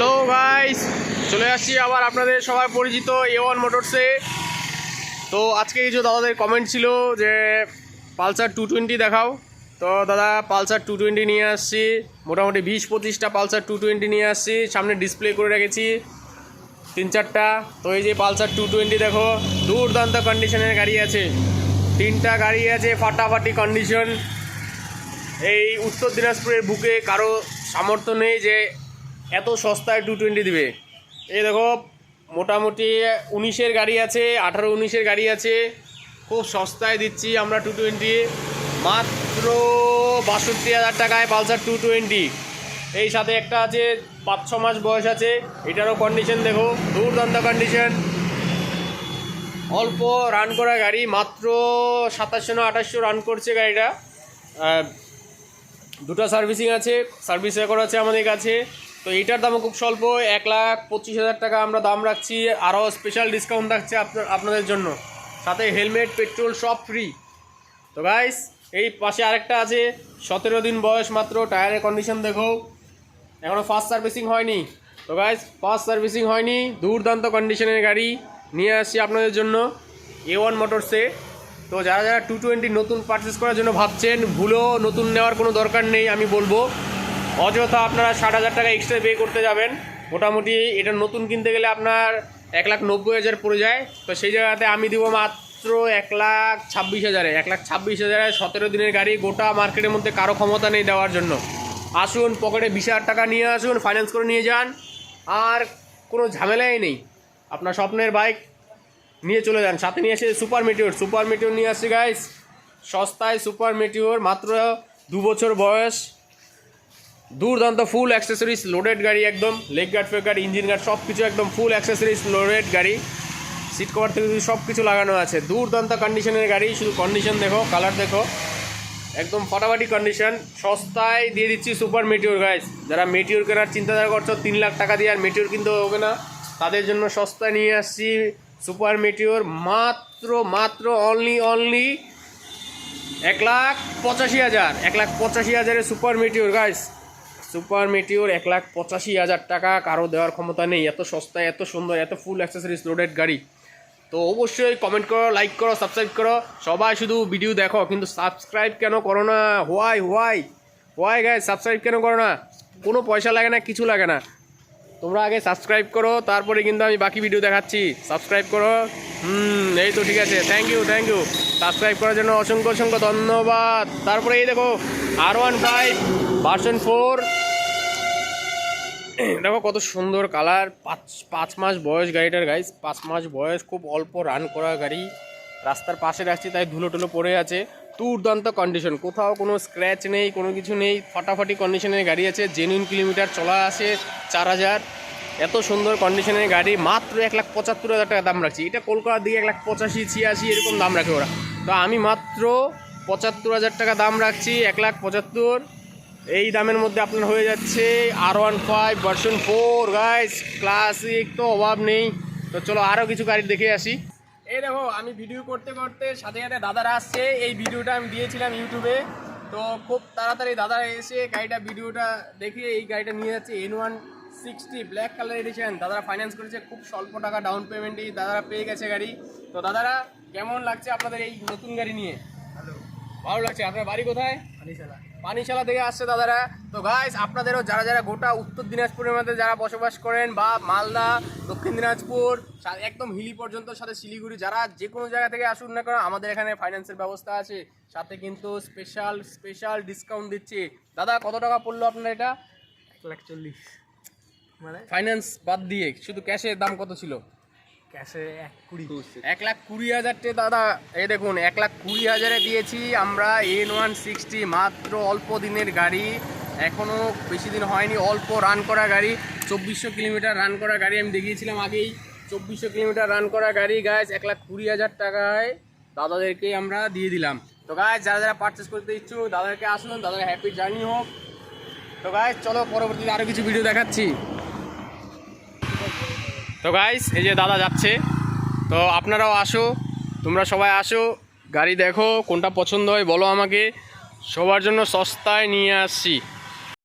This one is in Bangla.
হ্যালো গাইস, চলে আসছি আবার আপনাদের সবার পরিচিত এ ওয়ান মোটরসে তো আজকে কিছু দাদাদের কমেন্ট ছিল যে, পালসার টু টোয়েন্টি দেখাও। তো দাদা, পালসার টু টোয়েন্টি নিয়ে আসছি। মোটামুটি বিশ পঁচিশটা পালসার টু টোয়েন্টি নিয়ে আসছি। সামনে ডিসপ্লে করে রেখেছি, তিন চারটা। তো এই যে পালসার টু টোয়েন্টি দেখো, দুর্দান্ত কন্ডিশনের গাড়ি আছে। তিনটা গাড়ি আছে, ফাটাফাটি কন্ডিশন এই উত্তর দিনাজপুরের বুকে কারও সামর্থ্য নেই যে এত সস্তায় টু টোয়েন্টি দিবে। এই দেখো, মোটামুটি উনিশের গাড়ি আছে, আঠারো উনিশের গাড়ি আছে। খুব সস্তায় দিচ্ছি আমরা টু টোয়েন্টি মাত্র বাষট্টি হাজার টাকায় পালসার টু টোয়েন্টি এই সাথে একটা আছে, পাঁচ ছ মাস বয়স আছে। এটারও কন্ডিশন দেখো, দুর্দান্ত কন্ডিশন অল্প রান করা গাড়ি, মাত্র সাতাশশো না আঠাশশো রান করছে গাড়িটা। দুটো সার্ভিসিং আছে সার্ভিস রেকর্ড আছে আমাদের কাছে। তো এইটার দামও খুব স্বল্প, এক লাখ পঁচিশ হাজার টাকা আমরা দাম রাখছি, আরও স্পেশাল ডিসকাউন্ট থাকছে আপনাদের জন্য। সাথে হেলমেট পেট্রোল সব ফ্রি তো গাইস এই পাশে আরেকটা আছে, সতেরো দিন বয়স মাত্র টায়ারের কন্ডিশন দেখো। এখনও ফার্স্ট সার্ভিসিং হয়নি। তো গাইস ফার্স্ট সার্ভিসিং হয়নি, দুর্দান্ত কন্ডিশনের গাড়ি নিয়ে আসছি আপনাদের জন্য এ ওয়ান মোটরসে তো যারা যারা টু টোয়েন্টি নতুন পারচেস করার জন্য ভাবছেন, ভুলেও নতুন নেওয়ার কোনো দরকার নেই, আমি বলব। অযথা আপনারা ষাট হাজার টাকা এক্সট্রা পে করতে যাবেন। মোটামুটি এটা নতুন কিনতে গেলে আপনার এক লাখ নব্বই হাজার পড়ে যায়। তো সেই জায়গাতে আমি দিব মাত্র এক লাখ ছাব্বিশ হাজারে। এক লাখ ছাব্বিশ হাজারে সতেরো দিনের গাড়ি গোটা মার্কেটের মধ্যে কারও ক্ষমতা নেই দেওয়ার জন্য। আসুন, পকেটে বিশ হাজার টাকা নিয়ে আসুন ফাইন্যান্স করে নিয়ে যান। আর কোনো ঝামেলাই নেই। আপনার স্বপ্নের বাইক নিয়ে চলে যান। সাথে নিয়ে এসে সুপার মেটিওর সুপার মেটিওর নিয়ে আসছি গাইস সস্তায় সুপার মেটিওর মাত্র দু বছর বয়স। দুর্দান্ত ফুল অ্যাক্সেসরিজ লোডেড গাড়ি একদম leg guard fake guard engine guard সব কিছু একদম ফুল অ্যাক্সেসরিজ লোডেড গাড়ি। সিট কভার থেকে সব কিছু লাগানো আছে, দুর্দান্ত কন্ডিশনের গাড়ি, শুধু কন্ডিশন দেখো কালার দেখো। একদম ফাটাফাটি কন্ডিশন সস্তায় দিয়ে দিচ্ছি সুপার মেটিওর গাইস যারা মেটিওর কেনার চিন্তাধারা করছ, তিন লাখ টাকা দিয়ে আর মেটিওর কিনতে হবে না। তাদের জন্য সস্তায় নিয়ে আসছি সুপার মেটিওর মাত্র মাত্র অনলি অনলি এক লাখ পঁচাশি হাজার, এক লাখ পঁচাশি হাজারের Super Meteor guys Super Meteor এক লাখ পঁচাশি হাজার টাকা, কারও দেওয়ার ক্ষমতা নেই। এত সস্তায়, এত সুন্দর, এত ফুল অ্যাক্সেসরিজ লোডেড গাড়ি। তো অবশ্যই কমেন্ট করো লাইক করো সাবস্ক্রাইব করো। সবাই শুধু ভিডিও দেখো, কিন্তু সাবস্ক্রাইব কেন করো না? হোয়াই হোয়াই হোয়াই গায়ে সাবস্ক্রাইব কেন করো না? কোনো পয়সা লাগে না, কিছু লাগে না। তোমরা আগে সাবস্ক্রাইব করো, তারপরে কিন্তু আমি বাকি ভিডিও দেখাচ্ছি। সাবস্ক্রাইব করো। হুম, এই তো ঠিক আছে। Thank you thank you subscribe করার জন্য অসংখ্য অসংখ্য ধন্যবাদ। তারপরে এই দেখো আর ওয়ান ফাইভ ভার্সন ফোর দেখো কত সুন্দর কালার। পাঁচ পাঁচ মাস বয়স গাড়িটার গাইস পাঁচ মাস বয়স, খুব অল্প রান করা গাড়ি। রাস্তার পাশে রাখছি, তাই ধুলো টুলো পড়ে আছে। দুর্দান্ত কন্ডিশন কোথাও কোনো স্ক্র্যাচ নেই, কোনো কিছু নেই। ফাটাফাটি কন্ডিশনের গাড়ি আছে। জেনুইন কিলোমিটার চলা আছে চার হাজার। এত সুন্দর কন্ডিশনের গাড়ি। মাত্র এক লাখ পঁচাত্তর হাজার টাকা দাম রাখছি। এটা কলকাতার দিকে এক লাখ পঁচাশি, ছিয়াশি এরকম দাম রাখে ওরা। তো আমি মাত্র পঁচাত্তর হাজার টাকা দাম রাখছি, এক লাখ পঁচাত্তর। এই দামের মধ্যে আপনার হয়ে যাচ্ছে আর one five version four guys classic তো অভাব নেই। তো চলো আরও কিছু গাড়ি দেখে আসি। এই দেখো আমি ভিডিও করতে করতে সাথে সাথে দাদারা আসছে। এই ভিডিওটা আমি দিয়েছিলাম ইউটিউবে তো খুব তাড়াতাড়ি দাদারা এসে গাড়িটা ভিডিওটা দেখে এই গাড়িটা নিয়ে যাচ্ছে। N one sixty black colour edition দাদারা ফাইন্যান্স করেছে। খুব স্বল্প টাকা ডাউন পেমেন্টেই দাদারা পেয়ে গেছে গাড়ি। তো দাদারা কেমন লাগছে আপনাদের এই নতুন গাড়ি নিয়ে? ভালো। লাগছে। আপনার বাড়ি কোথায়? পানিশালা থেকে আসছে দাদারা। তো গাইস আপনাদেরও যারা যারা গোটা উত্তর দিনাজপুরের মধ্যে যারা বসবাস করেন বা মালদা দক্ষিণ দিনাজপুর একদম হিলি পর্যন্ত সাথে শিলিগুড়ি যারা যে কোনো জায়গা থেকে আসুন না কেন আমাদের এখানে ফাইন্যান্সের ব্যবস্থা আছে। সাথে কিন্তু স্পেশাল স্পেশাল ডিসকাউন্ট দিচ্ছি। দাদা কত টাকা পড়ল আপনার এটা? এক লাখ চল্লিশ মানে? ফাইন্যান্স বাদ দিয়ে শুধু ক্যাশের দাম কত ছিল? ক্যাশে এক কুড়ি। এক লাখ কুড়ি হাজারটে দাদা এই দেখুন এক লাখ কুড়ি হাজারে দিয়েছি আমরা এন ওয়ান সিক্সটি মাত্র অল্প দিনের গাড়ি। এখনও বেশি দিন হয়নি অল্প রান করা গাড়ি। চব্বিশশো কিলোমিটার রান করা গাড়ি আমি দেখিয়েছিলাম আগেই। চব্বিশশো কিলোমিটার রান করা গাড়ি গাছ এক লাখ কুড়ি হাজার টাকায় দাদাদেরকে আমরা দিয়ে দিলাম। তো গাছ যারা যারা পারচেস করতে ইচ্ছুক দাদাদেরকে আসুন দাদার হ্যাপি জার্নি হোক। তো গাছ চলো পরবর্তীতে আরও কিছু ভিডিও দেখাচ্ছি। তো গাইস এই যে দাদা যাচ্ছে। তো আপনারাও আসো, তোমরা সবাই আসো। গাড়ি দেখো, কোনটা পছন্দ হয় বলো আমাকে। সবার জন্য সস্তায় নিয়ে আসছি।